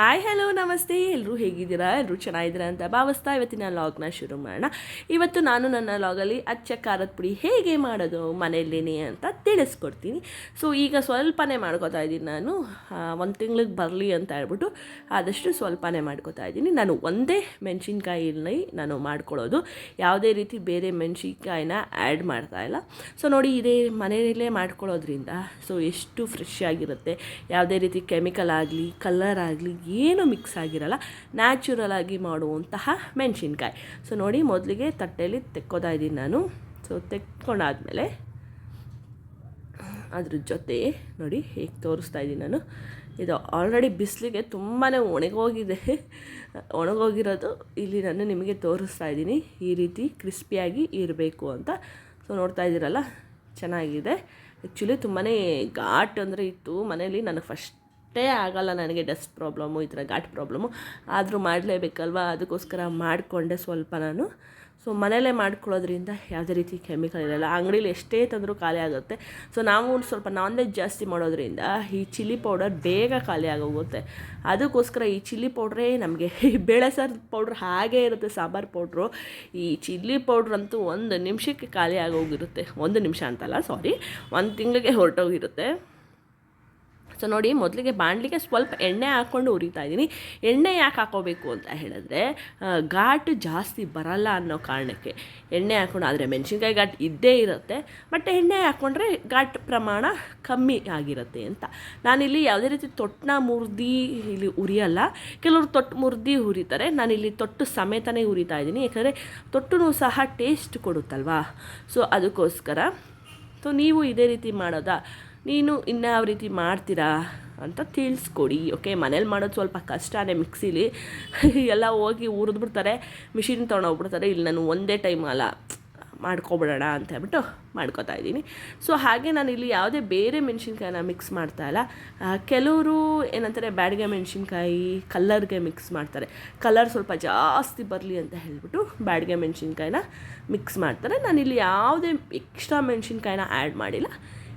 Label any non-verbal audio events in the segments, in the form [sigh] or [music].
Hi hello ನಮಸ್ತೆ. ಎಲ್ಲರೂ ಹೇಗಿದ್ದೀರಾ? ಎಲ್ಲರೂ ಚೆನ್ನಾಗಿದ್ದೀರಾ ಅಂತ ಭಾವಿಸ್ತಾ ಇವತ್ತಿನ ಲಾಗ್ನ ಶುರು ಮಾಡೋಣ. ಇವತ್ತು ನಾನು ನನ್ನ ಲಾಗಲ್ಲಿ ಅಚ್ಚ ಖಾರದ ಪುಡಿ ಹೇಗೆ ಮಾಡೋದು, ಮನೆಯಲ್ಲೇನೆ ಅಂತ ತಿಳಿಸ್ಕೊಡ್ತೀನಿ. ಸೊ ಈಗ ಸ್ವಲ್ಪನೇ ಮಾಡ್ಕೋತಾ ಇದ್ದೀನಿ ನಾನು. ಒಂದು ತಿಂಗ್ಳಿಗೆ ಬರಲಿ ಅಂತ ಹೇಳ್ಬಿಟ್ಟು ಆದಷ್ಟು ಸ್ವಲ್ಪನೇ ಮಾಡ್ಕೋತಾ ಇದ್ದೀನಿ. ನಾನು ಒಂದೇ ಮೆಣಸಿನ್ಕಾಯಿನಲ್ಲಿ ನಾನು ಮಾಡ್ಕೊಳ್ಳೋದು. ಯಾವುದೇ ರೀತಿ ಬೇರೆ ಮೆಣಸಿನ್ಕಾಯಿನ ಆ್ಯಡ್ ಮಾಡ್ತಾ ಇಲ್ಲ. ಸೊ ನೋಡಿ, ಇದೇ ಮನೆಯಲ್ಲೇ ಮಾಡ್ಕೊಳ್ಳೋದ್ರಿಂದ ಸೊ ಎಷ್ಟು ಫ್ರೆಶ್ ಆಗಿರುತ್ತೆ. ಯಾವುದೇ ರೀತಿ ಕೆಮಿಕಲ್ ಆಗಲಿ ಕಲರ್ ಆಗಲಿ ಏನು ಮಿಕ್ಸ್ ಆಗಿರಲ್ಲ ನ್ಯಾಚುರಲಾಗಿ ಮಾಡುವಂತಹ ಮೆಣಸಿನ್ಕಾಯಿ. ಸೊ ನೋಡಿ ಮೊದಲಿಗೆ ತಟ್ಟೆಯಲ್ಲಿ ತೆಕ್ಕೋತಾ ಇದ್ದೀನಿ ನಾನು. ಸೊ ತೆಕ್ಕೊಂಡಾದಮೇಲೆ ಅದ್ರ ಜೊತೆ ನೋಡಿ ಹೇಗೆ ತೋರಿಸ್ತಾ ಇದ್ದೀನಿ ನಾನು. ಇದು ಆಲ್ರೆಡಿ ಬಿಸಿಲಿಗೆ ತುಂಬಾ ಒಣಗೋಗಿದೆ. ಒಣಗೋಗಿರೋದು ಇಲ್ಲಿ ನಾನು ನಿಮಗೆ ತೋರಿಸ್ತಾ ಇದ್ದೀನಿ. ಈ ರೀತಿ ಕ್ರಿಸ್ಪಿಯಾಗಿ ಇರಬೇಕು ಅಂತ. ಸೊ ನೋಡ್ತಾ ಇದ್ದೀರಲ್ಲ, ಚೆನ್ನಾಗಿದೆ. ಆ್ಯಕ್ಚುಲಿ ತುಂಬಾ ಘಾಟ್ ಅಂದರೆ ಇತ್ತು. ಮನೇಲಿ ನನಗೆ ಫಸ್ಟೇ ಆಗಲ್ಲ ನನಗೆ ಡಸ್ಟ್ ಪ್ರಾಬ್ಲಮ್ಮು ಈ ಥರ ಘಾಟ್ ಪ್ರಾಬ್ಲಮ್ಮು ಆದರೂ ಮಾಡಲೇಬೇಕಲ್ವ? ಅದಕ್ಕೋಸ್ಕರ ಮಾಡಿಕೊಂಡೆ ಸ್ವಲ್ಪ ನಾನು. ಸೊ ಮನೆಯಲ್ಲೇ ಮಾಡ್ಕೊಳ್ಳೋದ್ರಿಂದ ಯಾವುದೇ ರೀತಿ ಕೆಮಿಕಲ್ ಇರಲ್ಲ. ಅಂಗಡೀಲಿ ಎಷ್ಟೇ ತಂದರೂ ಖಾಲಿ ಆಗುತ್ತೆ. ಸೊ ನಾವು ಸ್ವಲ್ಪ ನಾನ್ ವೆಜ್ ಜಾಸ್ತಿ ಮಾಡೋದ್ರಿಂದ ಈ ಚಿಲ್ಲಿ ಪೌಡರ್ ಬೇಗ ಖಾಲಿ ಆಗೋಗುತ್ತೆ. ಅದಕ್ಕೋಸ್ಕರ ಈ ಚಿಲ್ಲಿ ಪೌಡ್ರೇ ನಮಗೆ ಈ [laughs] ಬೇಳೆ ಸಾರು ಪೌಡ್ರ್ ಹಾಗೇ ಇರುತ್ತೆ, ಸಾಂಬಾರು ಪೌಡ್ರು. ಈ ಚಿಲ್ಲಿ ಪೌಡ್ರ್ ಅಂತೂ ಒಂದು ನಿಮಿಷಕ್ಕೆ ಖಾಲಿ ಆಗೋಗಿರುತ್ತೆ. ಒಂದು ನಿಮಿಷ ಅಂತಲ್ಲ ಸಾರಿ ಒಂದು ತಿಂಗಳಿಗೆ ಹೊರಟೋಗಿರುತ್ತೆ. ಸೊ ನೋಡಿ, ಮೊದಲಿಗೆ ಬಾಣಲಿಗೆ ಸ್ವಲ್ಪ ಎಣ್ಣೆ ಹಾಕ್ಕೊಂಡು ಉರಿತಾ ಇದ್ದೀನಿ. ಎಣ್ಣೆ ಯಾಕೆ ಹಾಕೋಬೇಕು ಅಂತ ಹೇಳಿದ್ರೆ ಘಾಟು ಜಾಸ್ತಿ ಬರಲ್ಲ ಅನ್ನೋ ಕಾರಣಕ್ಕೆ. ಎಣ್ಣೆ ಹಾಕ್ಕೊಂಡು, ಆದರೆ ಮೆಣಸಿನ್ಕಾಯಿ ಘಾಟ್ ಇದ್ದೇ ಇರುತ್ತೆ, ಬಟ್ ಎಣ್ಣೆ ಹಾಕ್ಕೊಂಡ್ರೆ ಘಾಟ್ ಪ್ರಮಾಣ ಕಮ್ಮಿ ಆಗಿರುತ್ತೆ ಅಂತ. ನಾನಿಲ್ಲಿ ಯಾವುದೇ ರೀತಿ ತೊಟ್ಟನ್ನ ಮುರಿದು ಇಲ್ಲಿ ಉರಿಯಲ್ಲ. ಕೆಲವರು ತೊಟ್ಟು ಮುರಿದಿ ಹುರಿತಾರೆ ನಾನಿಲ್ಲಿ ತೊಟ್ಟು ಸಮೇತನೇ ಉರಿತಾ ಇದ್ದೀನಿ. ಯಾಕಂದರೆ ತೊಟ್ಟು ಸಹ ಟೇಸ್ಟ್ ಕೊಡುತ್ತಲ್ವಾ? ಸೊ ಅದಕ್ಕೋಸ್ಕರ ಸೊ ನೀವು ಇದೇ ರೀತಿ ಮಾಡೋದಾ? ನೀನು ಇನ್ಯಾವ ರೀತಿ ಮಾಡ್ತೀರಾ ಅಂತ ತಿಳಿಸ್ಕೊಡಿ ಓಕೆ ಮನೇಲಿ ಮಾಡೋದು ಸ್ವಲ್ಪ ಕಷ್ಟನೇ ಮಿಕ್ಸಿಲಿ. [laughs] ಎಲ್ಲ ಹೋಗಿ ಹುರಿದ್ಬಿಡ್ತಾರೆ ಮಿಷಿನ್ ತೊಗೊಂಡೋಗ್ಬಿಡ್ತಾರೆ ಇಲ್ಲಿ ನಾನು ಒಂದೇ ಟೈಮ್ ಅಲ್ಲ, ಮಾಡ್ಕೊಬಿಡೋಣ ಅಂತ ಹೇಳ್ಬಿಟ್ಟು ಮಾಡ್ಕೋತಾ ಇದ್ದೀನಿ. ಸೊ ಹಾಗೆ ನಾನು ಇಲ್ಲಿ ಯಾವುದೇ ಬೇರೆ ಮೆಣಸಿನ್ಕಾಯಿನ ಮಿಕ್ಸ್ ಮಾಡ್ತಾ ಇಲ್ಲ. ಕೆಲವರು ಏನಂತಾರೆ, ಬ್ಯಾಡಿಗೆ ಮೆಣಸಿನ್ಕಾಯಿ ಕಲ್ಲರ್ಗೆ ಮಿಕ್ಸ್ ಮಾಡ್ತಾರೆ. ಕಲರ್ ಸ್ವಲ್ಪ ಜಾಸ್ತಿ ಬರಲಿ ಅಂತ ಹೇಳ್ಬಿಟ್ಟು ಬ್ಯಾಡಿಗೆ ಮೆಣಸಿನ್ಕಾಯಿನ ಮಿಕ್ಸ್ ಮಾಡ್ತಾರೆ. ನಾನಿಲ್ಲಿ ಯಾವುದೇ ಎಕ್ಸ್ಟ್ರಾ ಮೆಣಸಿನ್ಕಾಯಿನ ಆ್ಯಡ್ ಮಾಡಿಲ್ಲ.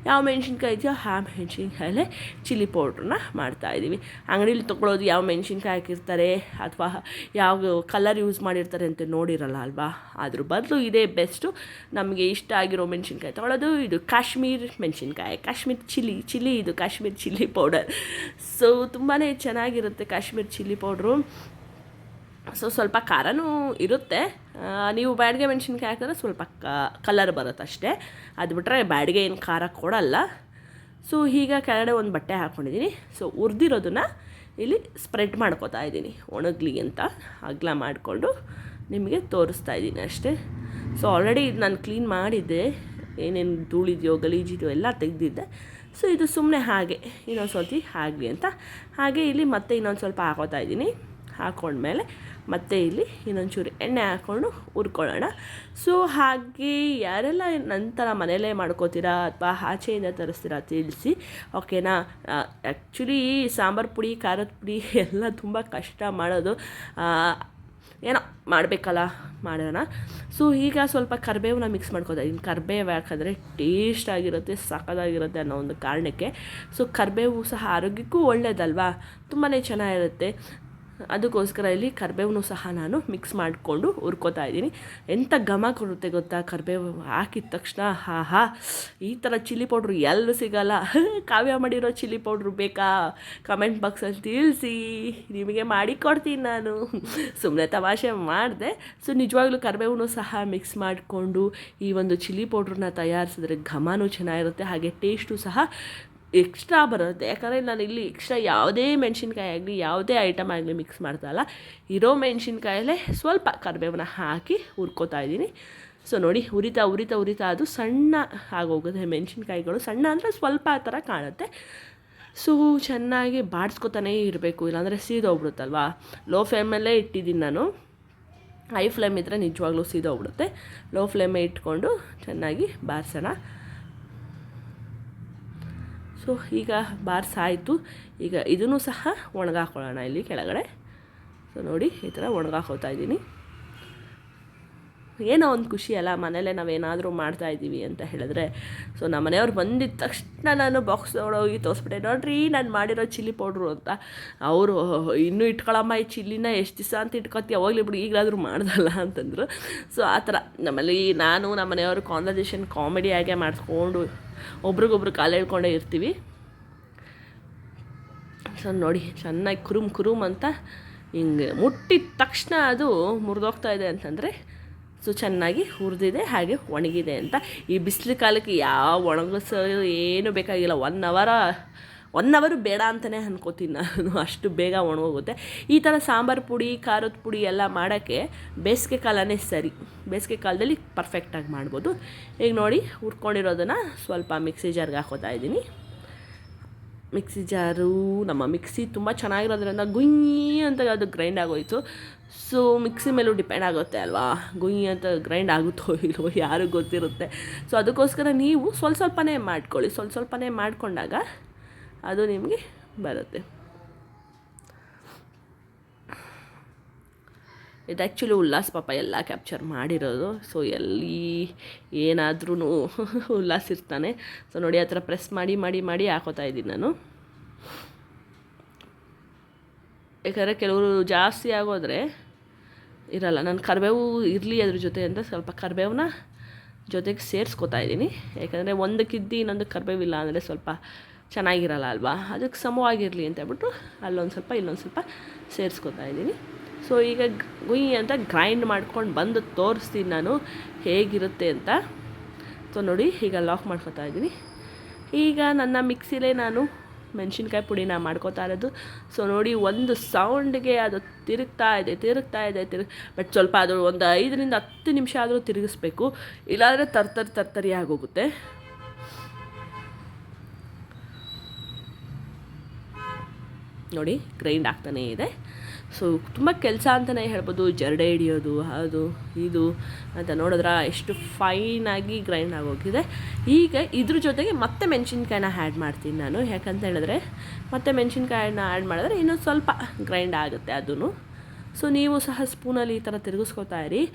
ಯಾವ ಮೆಣಸಿನ್ಕಾಯಿ ಇದೆಯೋ ಆ ಮೆಣಸಿನ್ಕಾಯಲ್ಲೇ ಚಿಲ್ಲಿ ಪೌಡ್ರನ್ನ ಮಾಡ್ತಾಯಿದ್ದೀವಿ ಅಂಗಡೀಲಿ ತೊಗೊಳೋದು ಯಾವ ಮೆಣಸಿನ್ಕಾಯಿ ಹಾಕಿರ್ತಾರೆ ಅಥವಾ ಯಾವ ಕಲರ್ ಯೂಸ್ ಮಾಡಿರ್ತಾರೆ ಅಂತ ನೋಡಿರಲ್ಲ ಅಲ್ವಾ? ಅದ್ರ ಬದಲು ಇದೇ ಬೆಸ್ಟು ನಮಗೆ ಇಷ್ಟ ಆಗಿರೋ ಮೆಣಸಿನ್ಕಾಯಿ ತೊಗೊಳೋದು ಇದು ಕಾಶ್ಮೀರ್ ಮೆಣಸಿನ್ಕಾಯಿ, ಕಾಶ್ಮೀರ್ ಚಿಲ್ಲಿ ಚಿಲ್ಲಿ ಇದು ಕಾಶ್ಮೀರ್ ಚಿಲ್ಲಿ ಪೌಡರ್. ಸೊ ತುಂಬಾ ಚೆನ್ನಾಗಿರುತ್ತೆ ಕಾಶ್ಮೀರ್ ಚಿಲ್ಲಿ ಪೌಡ್ರು. ಸೊ ಸ್ವಲ್ಪ ಖಾರನೂ ಇರುತ್ತೆ. ನೀವು ಬ್ಯಾಡಿಗೆ ಮೆಣಸಿನ್ಕಾಯಿ ಹಾಕಿದ್ರೆ ಸ್ವಲ್ಪ ಕಲರ್ ಬರುತ್ತೆ ಅಷ್ಟೇ. ಅದು ಬಿಟ್ಟರೆ ಬ್ಯಾಡಿಗೆ ಏನು ಖಾರ ಕೊಡಲ್ಲ. ಸೊ ಈಗ ಕೆಳಗಡೆ ಒಂದು ಬಟ್ಟೆ ಹಾಕ್ಕೊಂಡಿದ್ದೀನಿ ಸೊ ಉರಿದಿರೋದನ್ನು ಇಲ್ಲಿ ಸ್ಪ್ರೆಡ್ ಮಾಡ್ಕೋತಾ ಇದ್ದೀನಿ ಒಣಗಲಿ ಅಂತ ಅಗ್ಲ ಮಾಡಿಕೊಂಡು ನಿಮಗೆ ತೋರಿಸ್ತಾ ಇದ್ದೀನಿ ಅಷ್ಟೇ. ಸೊ ಆಲ್ರೆಡಿ ಇದು ನಾನು ಕ್ಲೀನ್ ಮಾಡಿದ್ದೆ. ಏನೇನು ಧೂಳಿದೆಯೋ, ಗಲೀಜಿದೆಯೋ ಎಲ್ಲ ತೆಗೆದಿದ್ದೆ. ಸೊ ಇದು ಸುಮ್ಮನೆ ಹಾಗೆ ಇನ್ನೊಂದು ಸರ್ತಿ ಹಾಗೆ ಅಂತ. ಹಾಗೆ ಇಲ್ಲಿ ಮತ್ತೆ ಇನ್ನೊಂದು ಸ್ವಲ್ಪ ಹಾಕೋತಾ ಇದ್ದೀನಿ ಹಾಕ್ಕೊಂಡ್ಮೇಲೆ ಮತ್ತೆ ಇಲ್ಲಿ ಇನ್ನೊಂಚೂರು ಎಣ್ಣೆ ಹಾಕ್ಕೊಂಡು ಹುರ್ಕೊಳ್ಳೋಣ. ಸೊ ಹಾಗೆ ಯಾರೆಲ್ಲ ನಂತರ ಮನೆಯಲ್ಲೇ ಮಾಡ್ಕೋತೀರಾ ಅಥವಾ ಆಚೆಯಿಂದ ತರಿಸ್ತೀರಾ ತಿಳಿಸಿ. ಓಕೆನಾ ಆ್ಯಕ್ಚುಲಿ ಸಾಂಬಾರು ಪುಡಿ, ಖಾರದ ಪುಡಿ ಎಲ್ಲ ತುಂಬ ಕಷ್ಟ ಮಾಡೋದು. ಏನೋ ಮಾಡಬೇಕಲ್ಲ, ಮಾಡೋಣ. ಸೊ ಈಗ ಸ್ವಲ್ಪ ಕರಿಬೇವನ್ನ ಮಿಕ್ಸ್ ಮಾಡ್ಕೋತಾ ಇದ್ದೀನಿ ಕರಿಬೇವು ಯಾಕಂದರೆ ಟೇಸ್ಟ್ ಆಗಿರುತ್ತೆ, ಸಖತ್ತಾಗಿರುತ್ತೆ ಅನ್ನೋ ಒಂದು ಕಾರಣಕ್ಕೆ. ಸೊ ಕರಿಬೇವು ಸಹ ಆರೋಗ್ಯಕ್ಕೂ ಒಳ್ಳೆಯದಲ್ವಾ ತುಂಬಾ ಚೆನ್ನಾಗಿರುತ್ತೆ. ಅದಕ್ಕೋಸ್ಕರ ಇಲ್ಲಿ ಕರಿಬೇವು ಸಹ ನಾನು ಮಿಕ್ಸ್ ಮಾಡಿಕೊಂಡು ಹುರ್ಕೋತಾ ಇದ್ದೀನಿ. ಎಂಥ ಘಮ ಕೊಡುತ್ತೆ ಗೊತ್ತಾ? ಕರಿಬೇವು ಹಾಕಿದ ತಕ್ಷಣ, ಹಾ ಹಾ, ಈ ಥರ ಚಿಲ್ಲಿ ಪೌಡ್ರು ಎಲ್ಲೂ ಸಿಗಲ್ಲ. [laughs] ಕಾವ್ಯ ಮಾಡಿರೋ ಚಿಲ್ಲಿ ಪೌಡ್ರು ಬೇಕಾ? ಕಮೆಂಟ್ ಬಾಕ್ಸಲ್ಲಿ ತಿಳಿಸಿ. ನಿಮಗೆ ಮಾಡಿ ಕೊಡ್ತೀನಿ ನಾನು. [laughs] ಸುಮ್ಮನೆ ತಮಾಷೆ ಮಾಡಿದೆ. ಸೊ ನಿಜವಾಗ್ಲೂ ಕರಿಬೇವು ಸಹ ಮಿಕ್ಸ್ ಮಾಡಿಕೊಂಡು ಈ ಒಂದು ಚಿಲ್ಲಿ ಪೌಡ್ರನ್ನ ತಯಾರಿಸಿದ್ರೆ ಘಮನೂ ಚೆನ್ನಾಗಿರುತ್ತೆ, ಹಾಗೆ ಟೇಸ್ಟು ಸಹ ಎಕ್ಸ್ಟ್ರಾ ಬರುತ್ತೆ. ಯಾಕಂದರೆ ನಾನು ಇಲ್ಲಿ ಎಕ್ಸ್ಟ್ರಾ ಯಾವುದೇ ಮೆಣಸಿನ್ಕಾಯಿ ಆಗಲಿ, ಯಾವುದೇ ಐಟಮ್ ಆಗಲಿ ಮಿಕ್ಸ್ ಮಾಡ್ತಾಯಿಲ್ಲ ಇರೋ ಮೆಣಸಿನ್ಕಾಯಲ್ಲೇ ಸ್ವಲ್ಪ ಕರಿಬೇವನ್ನ ಹಾಕಿ ಹುರ್ಕೋತಾ ಇದ್ದೀನಿ. ಸೊ ನೋಡಿ, ಉರಿತ ಉರಿತ ಉರಿತ ಅದು ಸಣ್ಣ ಆಗೋಗುತ್ತೆ ಮೆಣಸಿನ್ಕಾಯಿಗಳು. ಸಣ್ಣ ಅಂದರೆ ಸ್ವಲ್ಪ ಆ ಥರ ಕಾಣುತ್ತೆ. ಸೊ ಚೆನ್ನಾಗಿ ಬಾಡಿಸ್ಕೊತಾನೇ ಇರಬೇಕು. ಇಲ್ಲಾಂದರೆ ಸೀದೋಗ್ಬಿಡುತ್ತಲ್ವಾ? ಲೋ ಫ್ಲೇಮಲ್ಲೇ ಇಟ್ಟಿದ್ದೀನಿ ನಾನು. ಹೈ ಫ್ಲೇಮ್ ಇದ್ದರೆ ನಿಜವಾಗ್ಲೂ ಸೀದೋಗ್ಬಿಡುತ್ತೆ. ಲೋ ಫ್ಲೇಮೇ ಇಟ್ಕೊಂಡು ಚೆನ್ನಾಗಿ ಬಾರಿಸೋಣ ಸೊ, ಈಗ ಬಾರ್ಸಾಯಿತು ಈಗ ಇದನ್ನು ಸಹ ಒಣಗಾಕೊಳ್ಳೋಣ ಇಲ್ಲಿ ಕೆಳಗಡೆ. ಸೊ, ನೋಡಿ, ಈ ಥರ ಒಣಗಾಕೋತಾ ಇದ್ದೀನಿ. ಏನೋ ಒಂದು ಖುಷಿ ಅಲ್ಲ ಮನೇಲೆ ನಾವೇನಾದರೂ ಮಾಡ್ತಾ ಇದ್ದೀವಿ ಅಂತ ಹೇಳಿದ್ರೆ. ಸೊ, ನಮ್ಮ ಮನೆಯವ್ರು ಬಂದಿದ್ದ ತಕ್ಷಣ ನಾನು ಬಾಕ್ಸ್ ಹೋಗಿ ತೋರಿಸ್ಬಿಟ್ಟೆ, ನೋಡ್ರಿ, ನಾನು ಮಾಡಿರೋ ಚಿಲ್ಲಿ ಪೌಡ್ರು ಅಂತ. ಅವರು, ಇನ್ನೂ ಇಟ್ಕೊಳಮ್ಮ, ಈ ಚಿಲ್ಲಿನ ಎಷ್ಟು ದಿವಸ ಅಂತ ಇಟ್ಕೊತೀವಿ ಅವಾಗಲೇ ಬಿಡು, ಈಗಲಾದರೂ ಮಾಡ್ದಲ್ಲ, ಅಂತಂದರು. ಸೊ, ಆ ಥರ ನಮ್ಮಲ್ಲಿ ನಾನು, ನಮ್ಮ ಮನೆಯವರು ಕಾನ್ವರ್ಸೇಷನ್ ಕಾಮಿಡಿಯಾಗೆ ಮಾಡಿಸ್ಕೊಂಡು ಒಬ್ರಿಗೊಬ್ರು ಕಾಲು ಹೇಳ್ಕೊಂಡೇ ಇರ್ತೀವಿ. ಸೊ ನೋಡಿ, ಚೆನ್ನಾಗಿ ಕುರುಮ್ ಕುರುಮ್ ಅಂತ ಹಿಂಗೆ ಮುಟ್ಟಿದ ತಕ್ಷಣ ಅದು ಮುರಿದೋಗ್ತಾ ಇದೆ ಅಂತಂದರೆ ಸೊ ಚೆನ್ನಾಗಿ ಹುರಿದಿದೆ, ಹಾಗೆ ಒಣಗಿದೆ ಅಂತ. ಈ ಬಿಸಿಲು ಕಾಲಕ್ಕೆ ಯಾವ ಒಣಗಿಸೋ ಏನು ಬೇಕಾಗಿಲ್ಲ. ಒನ್ ಅವರ ಒನ್ ಅವರು ಬೇಡ ಅಂತಲೇ ಅನ್ಕೋತೀನಿ ನಾನು. ಅಷ್ಟು ಬೇಗ ಒಣಗೋಗುತ್ತೆ. ಈ ಥರ ಸಾಂಬಾರು ಪುಡಿ, ಖಾರದ ಪುಡಿ ಎಲ್ಲ ಮಾಡೋಕ್ಕೆ ಬೇಸಿಗೆ ಕಾಲನೇ ಸರಿ. ಬೇಸಿಗೆ ಕಾಲದಲ್ಲಿ ಪರ್ಫೆಕ್ಟಾಗಿ ಮಾಡ್ಬೋದು. ಈಗ ನೋಡಿ, ಹುರ್ಕೊಂಡಿರೋದನ್ನು ಸ್ವಲ್ಪ ಮಿಕ್ಸಿ ಜಾರ್ಗೆ ಹಾಕೋತಾ ಇದ್ದೀನಿ. ಮಿಕ್ಸಿ ಜಾರು, ನಮ್ಮ ಮಿಕ್ಸಿ ತುಂಬ ಚೆನ್ನಾಗಿರೋದ್ರಿಂದ ಗುಯ್ಯಿ ಅಂತ ಅದು ಗ್ರೈಂಡ್ ಆಗೋಯ್ತು. ಸೊ ಮಿಕ್ಸಿ ಮೇಲೂ ಡಿಪೆಂಡ್ ಆಗುತ್ತೆ ಅಲ್ವಾ? ಗುಯ್ಯಿ ಅಂತ ಗ್ರೈಂಡ್ ಆಗುತ್ತೋ ಇಲ್ವೋ ಯಾರಿಗೂ ಗೊತ್ತಿರುತ್ತೆ. ಸೊ ಅದಕ್ಕೋಸ್ಕರ ನೀವು ಸ್ವಲ್ಪ ಸ್ವಲ್ಪನೇ ಮಾಡ್ಕೊಳ್ಳಿ. ಸ್ವಲ್ಪ ಸ್ವಲ್ಪನೇ ಮಾಡಿಕೊಂಡಾಗ ಅದು ನಿಮಗೆ ಬರುತ್ತೆ. ಇದು ಆ್ಯಕ್ಚುಲಿ ಉಲ್ಲಾಸ್ ಪಾಪ ಎಲ್ಲ ಕ್ಯಾಪ್ಚರ್ ಮಾಡಿರೋದು. ಸೊ ಎಲ್ಲಿ ಏನಾದ್ರೂ [laughs] ಉಲ್ಲಾಸ್ ಇರ್ತಾನೆ. ಸೊ ನೋಡಿ, ಆ ಥರ ಪ್ರೆಸ್ ಮಾಡಿ ಮಾಡಿ ಮಾಡಿ ಹಾಕೋತಾ ಇದ್ದೀನಿ ನಾನು. ಯಾಕಂದರೆ ಕೆಲವರು ಜಾಸ್ತಿ ಆಗೋದ್ರೆ ಇರಲ್ಲ. ನಾನು ಕರಿಬೇವು ಇರಲಿ ಅದ್ರ ಜೊತೆ ಅಂತ ಸ್ವಲ್ಪ ಕರಿಬೇವನ್ನ ಜೊತೆಗೆ ಸೇರಿಸ್ಕೊತಾ ಇದ್ದೀನಿ. ಯಾಕಂದರೆ ಒಂದಕ್ಕಿದ್ದು ಇನ್ನೊಂದು ಕರಿಬೇವಿಲ್ಲ ಅಂದರೆ ಸ್ವಲ್ಪ ಚೆನ್ನಾಗಿರಲ್ಲ ಅಲ್ವಾ? ಅದಕ್ಕೆ ಸಮವಾಗಿರಲಿ ಅಂತ ಹೇಳ್ಬಿಟ್ಟು ಅಲ್ಲೊಂದು ಸ್ವಲ್ಪ ಇಲ್ಲೊಂದು ಸ್ವಲ್ಪ ಸೇರಿಸ್ಕೊತಾ ಇದ್ದೀನಿ. ಸೊ ಈಗ ಗುಯಿ ಅಂತ ಗ್ರೈಂಡ್ ಮಾಡ್ಕೊಂಡು ಬಂದು ತೋರಿಸ್ತೀನಿ ನಾನು. ಹೇಗಿರುತ್ತೆ ಅಂತ? ಸೊ ನೋಡಿ, ಈಗ ಲಾಕ್ ಮಾಡ್ಕೊತಾ ಇದ್ದೀನಿ. ಈಗ ನನ್ನ ಮಿಕ್ಸಿಲೇ ನಾನು ಮೆಣಸಿನ್ಕಾಯಿ ಪುಡಿನ ಮಾಡ್ಕೋತಾ ಇರೋದು. ಸೊ ನೋಡಿ, ಒಂದು ಸೌಂಡ್ಗೆ ಅದು ತಿರುಗ್ತಾ ಇದೆ ತಿರುಗ್ತಾ ಇದೆ, ತಿರುಗ್ ಬಟ್ ಸ್ವಲ್ಪ ಅದು ಒಂದು ಐದರಿಂದ ಹತ್ತು ನಿಮಿಷ ಆದರೂ ತಿರುಗಿಸ್ಬೇಕು. ಇಲ್ಲಾಂದರೆ ತರ್ತರಿ ತರ್ತರಿ ಆಗೋಗುತ್ತೆ. ನೋಡಿ ಗ್ರೈಂಡ್ ಆಗ್ತಾನೇ ಇದೆ. ಸೊ ತುಂಬ ಕೆಲಸ ಅಂತಲೇ ಹೇಳ್ಬೋದು. ಜರಡೆ ಹಿಡಿಯೋದು, ಅದು, ಇದು ಅಂತ ನೋಡಿದ್ರೆ ಎಷ್ಟು ಫೈನಾಗಿ ಗ್ರೈಂಡ್ ಆಗೋಗಿದೆ. ಈಗ ಇದ್ರ ಜೊತೆಗೆ ಮತ್ತೆ ಮೆಣಸಿನ್ಕಾಯಿನ ಆ್ಯಡ್ ಮಾಡ್ತೀನಿ ನಾನು. ಯಾಕಂತ ಹೇಳಿದ್ರೆ, ಮತ್ತೆ ಮೆಣಸಿನ್ಕಾಯಿನ ಆ್ಯಡ್ ಮಾಡಿದ್ರೆ ಇನ್ನೂ ಸ್ವಲ್ಪ ಗ್ರೈಂಡ್ ಆಗುತ್ತೆ ಅದೂ ಸೊ ನೀವು ಸಹ ಸ್ಪೂನಲ್ಲಿ ಈ ಥರ ತಿರುಗಿಸ್ಕೊತಾ ಇರಿ.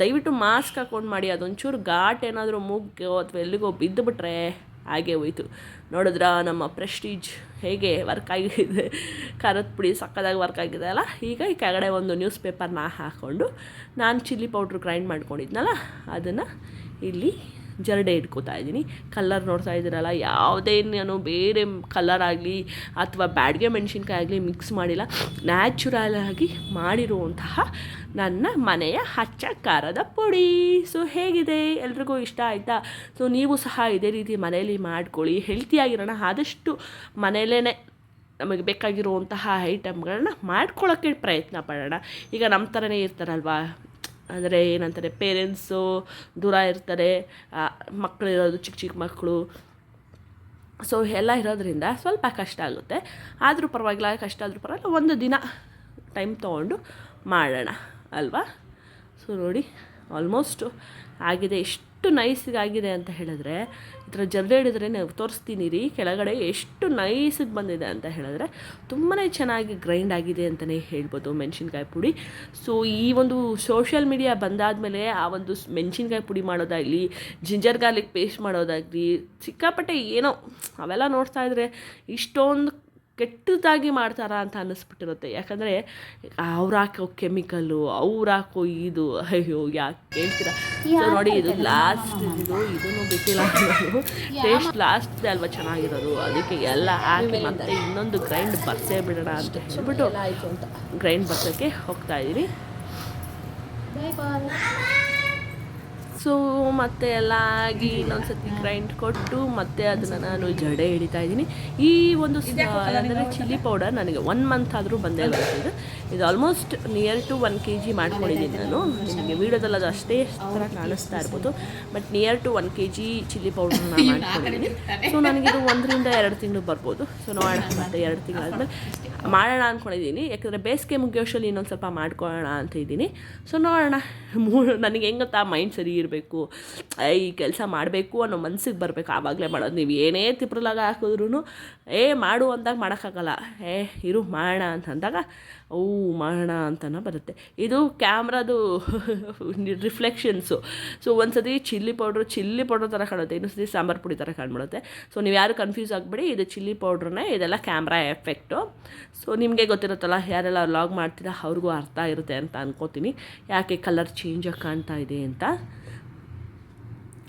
ದಯವಿಟ್ಟು ಮಾಸ್ಕ್ ಹಾಕ್ಕೊಂಡು ಮಾಡಿ. ಅದೊಂಚೂರು ಘಾಟ್ ಏನಾದರೂ ಮೂಗೋ ಅಥವಾ ಎಲ್ಲಿಗೋ ಬಿದ್ದುಬಿಟ್ರೆ ಹಾಗೆ ಹೋಯಿತು. ನೋಡಿದ್ರ, ನಮ್ಮ ಪ್ರೆಸ್ಟೀಜ್ ಹೇಗೆ ವರ್ಕ್ ಆಗಿದೆ? ಖಾರದ ಪುಡಿ ಸಕ್ಕದಾಗಿ ವರ್ಕ್ ಆಗಿದೆ ಅಲ್ಲ? ಈಗ ಈ ಕೆಳಗಡೆ ಒಂದು ನ್ಯೂಸ್ ಪೇಪರ್ನ ಹಾಕ್ಕೊಂಡು ನಾನು ಚಿಲ್ಲಿ ಪೌಡ್ರ್ ಗ್ರೈಂಡ್ ಮಾಡ್ಕೊಂಡಿದ್ನಲ್ಲ, ಅದನ್ನು ಇಲ್ಲಿ ಜರಡೆ ಇಟ್ಕೋತಾ ಇದ್ದೀನಿ. ಕಲ್ಲರ್ ನೋಡ್ತಾ ಇದ್ದೀರಲ್ಲ, ಯಾವುದೇ ನಾನು ಬೇರೆ ಕಲರ್ ಆಗಲಿ ಅಥವಾ ಬ್ಯಾಡ್ಗೆ ಮೆಣಸಿನ್ಕಾಯಿ ಆಗಲಿ ಮಿಕ್ಸ್ ಮಾಡಿಲ್ಲ. ನ್ಯಾಚುರಲ್ ಆಗಿ ಮಾಡಿರುವಂತಹ ನನ್ನ ಮನೆಯ ಹಚ್ಚ ಖಾರದ ಪುಡಿ. ಸೊ ಹೇಗಿದೆ? ಎಲ್ರಿಗೂ ಇಷ್ಟ ಆಯಿತಾ? ಸೊ ನೀವು ಸಹ ಇದೇ ರೀತಿ ಮನೆಯಲ್ಲಿ ಮಾಡ್ಕೊಳ್ಳಿ. ಹೆಲ್ತಿಯಾಗಿರೋಣ ಆದಷ್ಟು ಮನೆಯಲ್ಲೇ ನಮಗೆ ಬೇಕಾಗಿರುವಂತಹ ಐಟಮ್ಗಳನ್ನ ಮಾಡ್ಕೊಳ್ಳೋಕ್ಕೆ ಪ್ರಯತ್ನ ಪಡೋಣ. ಈಗ ನಮ್ಮ ಥರನೇ ಇರ್ತಾರಲ್ವಾ? ಅಂದರೆ ಏನಂತಾರೆ ಪೇರೆಂಟ್ಸು ದೂರ ಇರ್ತಾರೆ ಮಕ್ಕಳಿರೋದು ಚಿಕ್ಕ ಚಿಕ್ಕ ಮಕ್ಕಳು. ಸೊ ಎಲ್ಲ ಇರೋದ್ರಿಂದ ಸ್ವಲ್ಪ ಕಷ್ಟ ಆಗುತ್ತೆ. ಆದರೂ ಪರವಾಗಿಲ್ಲ, ಕಷ್ಟ ಆದರೂ ಪರವಾಗಿಲ್ಲ, ಒಂದು ದಿನ ಟೈಮ್ ತೊಗೊಂಡು ಮಾಡೋಣ, ಅಲ್ವಾ? ಸೊ ನೋಡಿ ಆಲ್ಮೋಸ್ಟು ಆಗಿದೆ ಎಷ್ಟು ಆಗಿದೆ ಅಂತ ಹೇಳಿದ್ರೆ, ಈ ಥರ ನೀವು ತೋರಿಸ್ತೀನಿ ರೀ ಕೆಳಗಡೆ ಎಷ್ಟು ನೈಸಿಗೆ ಬಂದಿದೆ ಅಂತ ಹೇಳಿದ್ರೆ ತುಂಬಾ ಚೆನ್ನಾಗಿ ಗ್ರೈಂಡ್ ಆಗಿದೆ ಅಂತಲೇ ಹೇಳ್ಬೋದು ಮೆಣಸಿನ್ಕಾಯಿ ಪುಡಿ. ಸೊ ಈ ಒಂದು ಸೋಷಿಯಲ್ ಮೀಡಿಯಾ ಬಂದಾದಮೇಲೆ ಆ ಒಂದು ಮೆಣಸಿನ್ಕಾಯಿ ಪುಡಿ ಮಾಡೋದಾಗಲಿ ಜಿಂಜರ್ ಗಾರ್ಲಿಕ್ ಪೇಸ್ಟ್ ಮಾಡೋದಾಗಲಿ, ಸಿಕ್ಕಾಪಟ್ಟೆ ಏನೋ, ಅವೆಲ್ಲ ನೋಡ್ತಾ ಇದ್ರೆ ಇಷ್ಟೊಂದು ಕೆಟ್ಟದಾಗಿ ಮಾಡ್ತಾರಾ ಅಂತ ಅನ್ನಿಸ್ಬಿಟ್ಟಿರುತ್ತೆ. ಯಾಕಂದರೆ ಅವ್ರು ಹಾಕೋ ಕೆಮಿಕಲ್ಲು ಅವ್ರು ಹಾಕೋ ಇದು ಅಯ್ಯೋ ಯಾಕೆ ಹೇಳ್ತೀರಾ ಸೊ ನೋಡಿ ಇದು ಲಾಸ್ಟ್ ಇದು ಇದನ್ನು ಬಿಟ್ಟಿಲ್ಲ ಟೇಸ್ಟ್ ಲಾಸ್ಟ್ ಅಲ್ವಾ ಚೆನ್ನಾಗಿರೋದು? ಅದಕ್ಕೆ ಎಲ್ಲ ಹಾಕಿ ಮತ್ತೆ ಇನ್ನೊಂದು ಗ್ರೈಂಡ್ ಬರ್ಸೇ ಬಿಡೋಣ ಅಂತ ಹೇಳ್ಬಿಟ್ಟು ಗ್ರೈಂಡ್ ಬರ್ಸೋಕ್ಕೆ ಹೋಗ್ತಾ ಇದ್ದೀನಿ ಸೊ ಮತ್ತೆ ಎಲ್ಲ ಆಗಿ ಇನ್ನೊಂದು ಸತಿ ಗ್ರೈಂಡ್ ಕೊಟ್ಟು ಮತ್ತೆ ಅದನ್ನು ನಾನು ಜಡೆ ಹಿಡಿತಾ ಇದ್ದೀನಿ. ಈ ಒಂದು ಅಂದರೆ ಚಿಲ್ಲಿ ಪೌಡರ್ ನನಗೆ ಒನ್ ಮಂತ್ ಆದರೂ ಬಂದೇ ಬರ್ತದೆ ಇದು. Almost near to one K G ಮಾಡ್ಕೊಂಡಿದ್ದೀನಿ ನಾನು. ನಿಮಗೆ ವೀಡಿಯೋದಲ್ಲಿ ಅದು ಅಷ್ಟೇ ಥರ ಕಾಣಿಸ್ತಾ ಇರ್ಬೋದು. But near to one K G chilli ಪೌಡ್ರನ್ನ ಮಾಡ್ಕೊಂಡಿದ್ದೀನಿ. ಸೊ ನನಗಿದು ಒಂದರಿಂದ ಎರಡು ತಿಂಗಳು ಬರ್ಬೋದು. ಸೊ ನೋಡೋಣ ಮತ್ತೆ ಎರಡು ತಿಂಗಳಾದ್ಮೇಲೆ. ಮಾಡೋಣ ಅಂದ್ಕೊಂಡಿದ್ದೀನಿ ಯಾಕಂದರೆ ಬೇಸಿಗೆ ಮುಗಿಯೋಷಲ್ಲಿ ಇನ್ನೊಂದು ಸ್ವಲ್ಪ ಮಾಡ್ಕೊಳ್ಳೋಣ ಅಂತ ಇದ್ದೀನಿ. ಸೊ ನೋಡೋಣ. ಮೂರು ನನಗೆ ಹೆಂಗೆ ಗೊತ್ತಾ? ಮೈಂಡ್ ಸರಿ ಇರಬೇಕು. ಈ ಕೆಲಸ ಮಾಡಬೇಕು ಅನ್ನೋ ಮನಸ್ಸಿಗೆ ಬರಬೇಕು. ಆವಾಗಲೇ ಮಾಡೋದು. ನೀವು ಏನೇ ತಿಪ್ರಲಾಗ ಹಾಕಿದ್ರೂ ಏ, ಮಾಡು ಅಂದಾಗ ಮಾಡೋಕ್ಕಾಗಲ್ಲ. ಏ, ಇರು, ಮಾಡೋಣ ಅಂತ ಅಂದಾಗ ಓ, ಮಾಡೋಣ ಅಂತನ ಬರುತ್ತೆ. ಇದು ಕ್ಯಾಮ್ರಾದು ರಿಫ್ಲೆಕ್ಷನ್ಸು. ಸೊ ಒಂದು ಸತಿ ಚಿಲ್ಲಿ ಪೌಡ್ರು, ಚಿಲ್ಲಿ ಪೌಡ್ರ್ ಥರ ಕಾಣುತ್ತೆ. ಇನ್ನೊಂದು ಸತಿ ಸಾಂಬಾರು ಪುಡಿ ಥರ ಕಾಣ್ಬಿಡುತ್ತೆ. ಸೊ, ನೀವು ಯಾರು ಕನ್ಫ್ಯೂಸ್ ಆಗಬೇಡಿ, ಇದು ಚಿಲ್ಲಿ ಪೌಡ್ರನ್ನೇ, ಇದೆಲ್ಲ ಕ್ಯಾಮ್ರಾ ಎಫೆಕ್ಟು. ಸೊ, ನಿಮಗೆ ಗೊತ್ತಿರುತ್ತಲ್ಲ, ಯಾರೆಲ್ಲ ಲಾಗ್ ಮಾಡ್ತೀರಾ, ಅವ್ರಿಗೂ ಅರ್ಥ ಇರುತ್ತೆ ಅಂತ ಅನ್ಕೋತೀನಿ. ಯಾಕೆ ಕಲರ್ ಚೇಂಜಾಗಿ ಕಾಣ್ತಾ ಇದೆ ಅಂತ.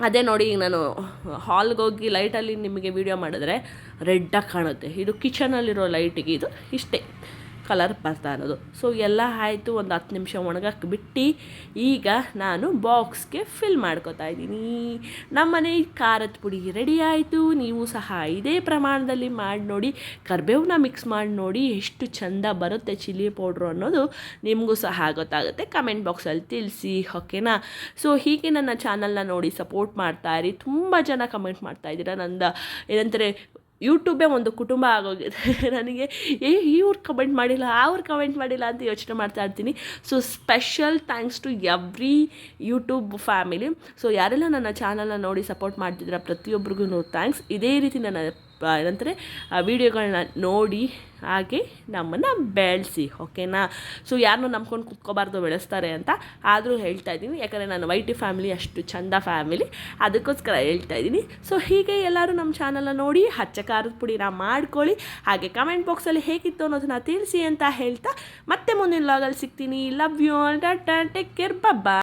ಅದೇ ನೋಡಿ, ಈಗ ನಾನು ಹಾಲ್ಗೆ ಹೋಗಿ ಲೈಟಲ್ಲಿ ನಿಮಗೆ ವಿಡಿಯೋ ಮಾಡಿದ್ರೆ ರೆಡ್ಡಾಗಿ ಕಾಣುತ್ತೆ. ಇದು ಕಿಚನಲ್ಲಿರೋ ಲೈಟಿಗೆ ಇದು ಇಷ್ಟೇ. ಕಲರ್ ಬರ್ತಾ ಇರೋದು. ಸೊ ಎಲ್ಲ ಆಯಿತು, ಒಂದು ಹತ್ತು ನಿಮಿಷ ಒಣಗಕ್ಕೆ ಬಿಟ್ಟು, ಈಗ ನಾನು ಬಾಕ್ಸ್ಗೆ ಫಿಲ್ ಮಾಡ್ಕೋತಾ ಇದ್ದೀನಿ. ನಮ್ಮನೆ ಖಾರದ ಪುಡಿ ರೆಡಿ ಆಯಿತು. ನೀವು ಸಹ ಇದೇ ಪ್ರಮಾಣದಲ್ಲಿ ಮಾಡಿ ನೋಡಿ ಕರ್ಬೇವನ್ನ ಮಿಕ್ಸ್ ಮಾಡಿ ನೋಡಿ, ಎಷ್ಟು ಚಂದ ಬರುತ್ತೆ ಚಿಲ್ಲಿ ಪೌಡ್ರು ಅನ್ನೋದು ನಿಮಗೂ ಸಹ ಗೊತ್ತಾಗುತ್ತೆ. ಕಮೆಂಟ್ ಬಾಕ್ಸಲ್ಲಿ ತಿಳಿಸಿ ಓಕೆನಾ ಸೊ ಹೀಗೆ ನನ್ನ ಚಾನಲ್ನ ನೋಡಿ ಸಪೋರ್ಟ್ ಮಾಡ್ತಾ ಇರಿ. ತುಂಬ ಜನ ಕಮೆಂಟ್ ಮಾಡ್ತಾ ಇದ್ದೀರಾ. ನಂದು ಏನಂತಾರೆ ಯೂಟ್ಯೂಬೇ ಒಂದು ಕುಟುಂಬ ಆಗೋಗಿದೆ. [laughs] ನನಗೆ, ಏ, ಇವ್ರು ಕಮೆಂಟ್ ಮಾಡಿಲ್ಲ, ಅವ್ರು ಕಮೆಂಟ್ ಮಾಡಿಲ್ಲ ಅಂತ ಯೋಚನೆ ಮಾಡ್ತಾ ಇರ್ತೀನಿ. So special thanks to every YouTube family so ಯಾರೆಲ್ಲ ನನ್ನ ಚಾನಲ್ನ ನೋಡಿ ಸಪೋರ್ಟ್ ಮಾಡ್ತಿದ್ರೆ ಪ್ರತಿಯೊಬ್ಬರಿಗೂ ಥ್ಯಾಂಕ್ಸ್ ಇದೇ ರೀತಿ ನನ್ನ ಪ- ಆ ವೀಡಿಯೋಗಳನ್ನ ನೋಡಿ ಹಾಗೆ ನಮ್ಮನ್ನು ಬೆಳೆಸಿ, ಓಕೆನಾ? ಸೊ ಯಾರನ್ನೂ ನಂಬ್ಕೊಂಡು ಕುತ್ಕೋಬಾರ್ದು, ಬೆಳೆಸ್ತಾರೆ ಅಂತ ಆದರೂ ಹೇಳ್ತಾ ಇದ್ದೀನಿ. ಯಾಕಂದರೆ ನಾನು ವೈಟಿ ಫ್ಯಾಮಿಲಿ, ಅಷ್ಟು ಚಂದ ಫ್ಯಾಮಿಲಿ. ಅದಕ್ಕೋಸ್ಕರ ಹೇಳ್ತಾ ಇದ್ದೀನಿ. ಸೊ ಹೀಗೆ ಎಲ್ಲರೂ ನಮ್ಮ ಚಾನಲ್ನ ನೋಡಿ, ಹಚ್ಚ ಖಾರದ ಪುಡಿನ ಮಾಡ್ಕೊಳ್ಳಿ. ಹಾಗೆ ಕಮೆಂಟ್ ಬಾಕ್ಸಲ್ಲಿ ಹೇಗಿತ್ತು ಅನ್ನೋದನ್ನ ತಿಳಿಸಿ ಅಂತ ಹೇಳ್ತಾ ಮತ್ತೆ ಮುಂದಿನ ಲಾಗಲ್ಲಿ ಸಿಗ್ತೀನಿ. Love you tata take care ಬಬ್ಬಾ